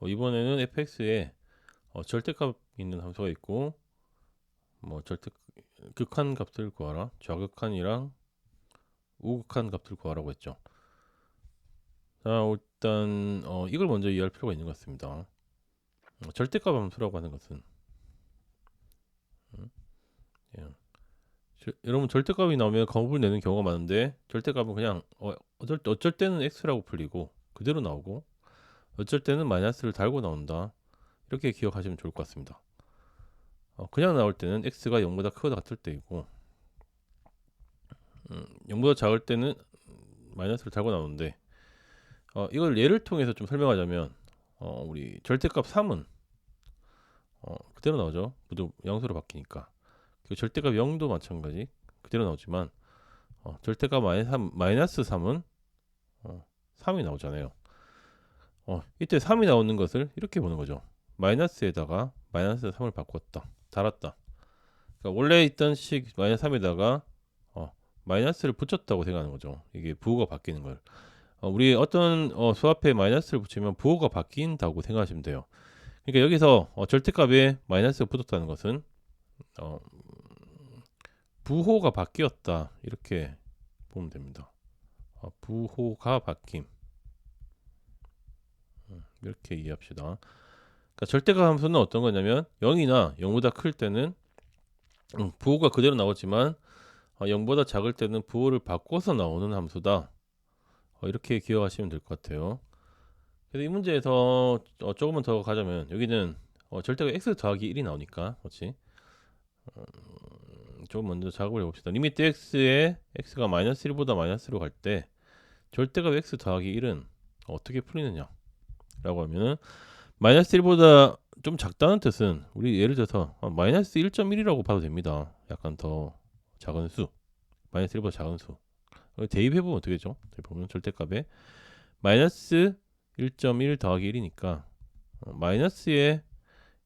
어, 이번에는 fx에 어, 절대값 있는 함수가 있고 뭐 절대 극한 값을 구하라 좌극한이랑 우극한 값을 구하라고 했죠. 자 일단 어, 이걸 먼저 이해할 필요가 있는 것 같습니다. 어, 절대값 함수라고 하는 것은 음, 예. 저- 여러분 절대값이 나오면 거부를 내는 경우가 많은데 절대값은 그냥 어, 어쩔, 어쩔 때는 x라고 풀리고 그대로 나오고 어쩔 때는 마이너스를 달고 나온다. 이렇게 기억하시면 좋을 것 같습니다. 어, 그냥 나올 때는 x가 0보다 크거나 같을 때이고 음, 0보다 작을 때는 마이너스를 달고 나오는데 어, 이걸 예를 통해서 좀 설명하자면 어, 우리 절대값 3은 어, 그대로 나오죠. 모두 양수로 바뀌니까. 그 절대값 0도 마찬가지. 그대로 나오지만 어, 절대값 마이너스 3, 마이너스 3은 어, 3이 나오잖아요. 어, 이때 3이 나오는 것을 이렇게 보는 거죠. 마이너스에다가 마이너스 3을 바꿨다. 달았다. 그러니까 원래 있던 식 마이너스 3에다가 어, 마이너스를 붙였다고 생각하는 거죠. 이게 부호가 바뀌는 걸. 어, 우리 어떤 어, 수합에 마이너스를 붙이면 부호가 바뀐다고 생각하시면 돼요. 그러니까 여기서 어, 절대값에 마이너스가 붙었다는 것은 어, 부호가 바뀌었다 이렇게 보면 됩니다. 어, 부호가 바뀜 음, 이렇게 이해합시다. 그러니까 절대값 함수는 어떤 거냐면 0이나 0보다 클 때는 음, 부호가 그대로 나오지만 어, 0보다 작을 때는 부호를 바꿔서 나오는 함수다. 어, 이렇게 기억하시면 될 것 같아요. 그래서 이 문제에서 어, 조금만 더 가자면 여기는 어, 절대가 x 더하기 1이 나오니까 그렇지? 조금 먼저 작업을 해봅시다. 리미트 x에 x가 마이너스 1보다 마이너스로 갈 때 절대값 x 더하기 1은 어떻게 풀리느냐 라고 하면은 마이너스 1보다 좀 작다는 뜻은 우리 예를 들어서 아, 마이너스 1.1이라고 봐도 됩니다. 약간 더 작은 수 마이너스 1보다 작은 수 대입해보면 어떻게 되죠? 대입해보면 절대값에 마이너스 1.1 더하기 1이니까 어, 마이너스에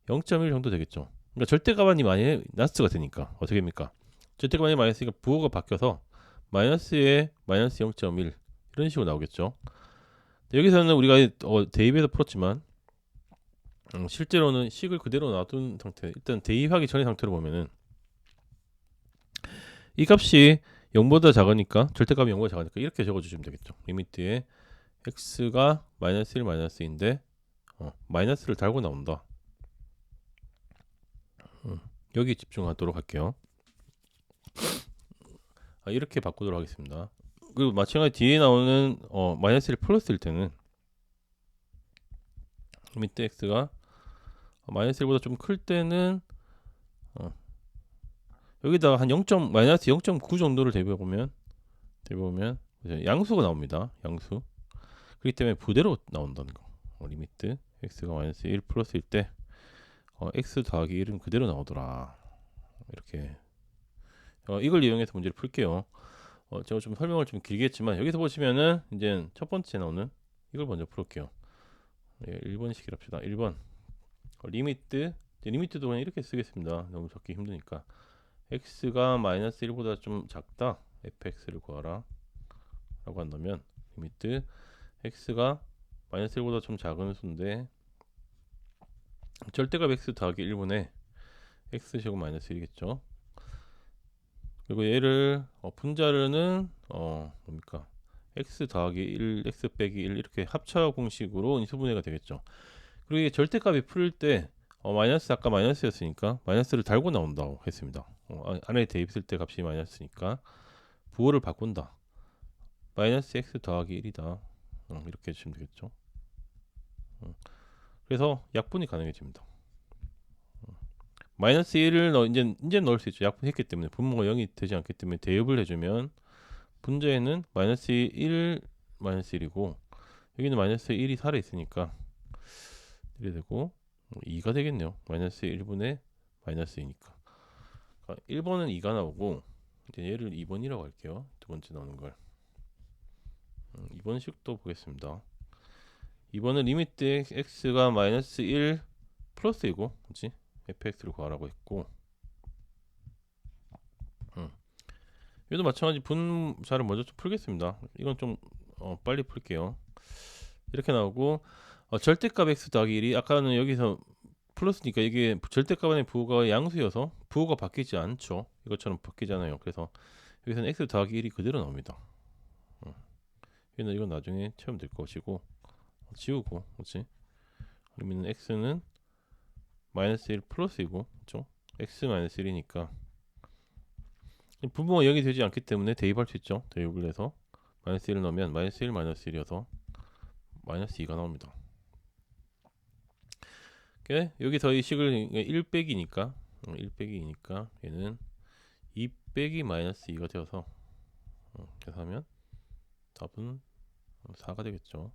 0.1 정도 되겠죠. 그러니까 절대값이 마이너스가 되니까 어떻게 됩니까? 절대값이 마이너스니까 부호가 바뀌어서 마이너스에 마이너스 0.1 이런 식으로 나오겠죠. 여기서는 우리가 어, 대입해서 풀었지만 음, 실제로는 식을 그대로 놔둔 상태. 일단 대입하기 전의 상태로 보면은 이 값이 0보다 작으니까 절대값이 0보다 작으니까 이렇게 적어주시면 되겠죠. 리미트에 x가 마이너스 1 마이너스 인데 어, 마이너스를 달고 나온다. 음, 여기 집중하도록 할게요. 아, 이렇게 바꾸도록 하겠습니다. 그리고 마찬가지 뒤에 나오는 어, 마이너스 1 플러스일 때는 리미트 x가 마이너스 1보다 좀 클 때는 어, 여기다가 한 0. 마이너스 0.9 정도를 대입해 보면 대입해 보면 양수가 나옵니다. 양수. 그렇기 때문에 부대로 나온다는 거. 어, 리미트 x가 마이너스 1 플러스일 때 어, x 더하기 1은 그대로 나오더라. 이렇게 어, 이걸 이용해서 문제를 풀게요. 어, 제가 좀 설명을 좀 길게 했지만 여기서 보시면은 이제 첫 번째 나오는 이걸 먼저 풀을게요. 예, 1번식이라 합시다. 1번 어, 리미트 리미트도 그냥 이렇게 쓰겠습니다. 너무 적기 힘드니까 x가 마이너스 1보다 좀 작다. fx를 구하라 라고 한다면 리미트 x가 마이너스 1보다 좀 작은 수인데 절대값 x 더하기 1분의 x 제곱 마이너스 1이겠죠. 그리고 얘를 어, 분자르는 어 뭡니까 x 더하기 1, x 빼기 1 이렇게 합차 공식으로 인수분해가 되겠죠. 그리고 이게 절대값이 풀릴 때 어, 마이너스 아까 마이너스였으니까 마이너스를 달고 나온다고 했습니다. 어, 안- 안에 대입했을 때 값이 마이너스니까 부호를 바꾼다. 마이너스 x 더하기 1이다. 어, 이렇게 해주시면 되겠죠. 어, 그래서 약분이 가능해집니다. 어, 마이너스 1을 넣 이제 이제 넣을 수 있죠. 약분했기 때문에 분모가 0이 되지 않기 때문에 대입을 해주면 분자에는 마이너스 1 마이너스 1이고 여기는 마이너스 1이 살아 있으니까 이래 되고 2가 되겠네요. 마이너스 1분의 마이너스 2니까. 그러니까 1번은 2가 나오고 이제 얘를 2번이라고 할게요. 두 번째 나오는 걸. 음, 2번 식도 보겠습니다. 2번은 리미트 x가 마이너스 1 플러스 이고 그렇지? Fx를 구하라고 했고 음. 얘도 마찬가지 분자를 먼저 좀 풀겠습니다. 이건 좀 어, 빨리 풀게요. 이렇게 나오고 어, 절대값 x 더하기 1이 아까는 여기서 플러스니까 이게 절대값 안에 부호가 양수여서 부호가 바뀌지 않죠. 이것처럼 바뀌잖아요. 그래서 여기서는 x 더하기 1이 그대로 나옵니다. 어. 얘는 이건 나중에 체험될 것이고 지우고 그렇지? 그러면 x는 마이너스 1 플러스이고 그렇죠? x 마이너스 1이니까 분모가 0이 되지 않기 때문에 대입할 수 있죠. 대입을 해서 마이너스 1을 넣으면 마이너스 1 마이너스 1이어서 마이너스 2가 나옵니다. 여기서 이 식을 1 빼기니까 1 빼기니까 얘는 2 빼기 마이너스 2가 되어서 어, 계산하면 답은 4가 되겠죠.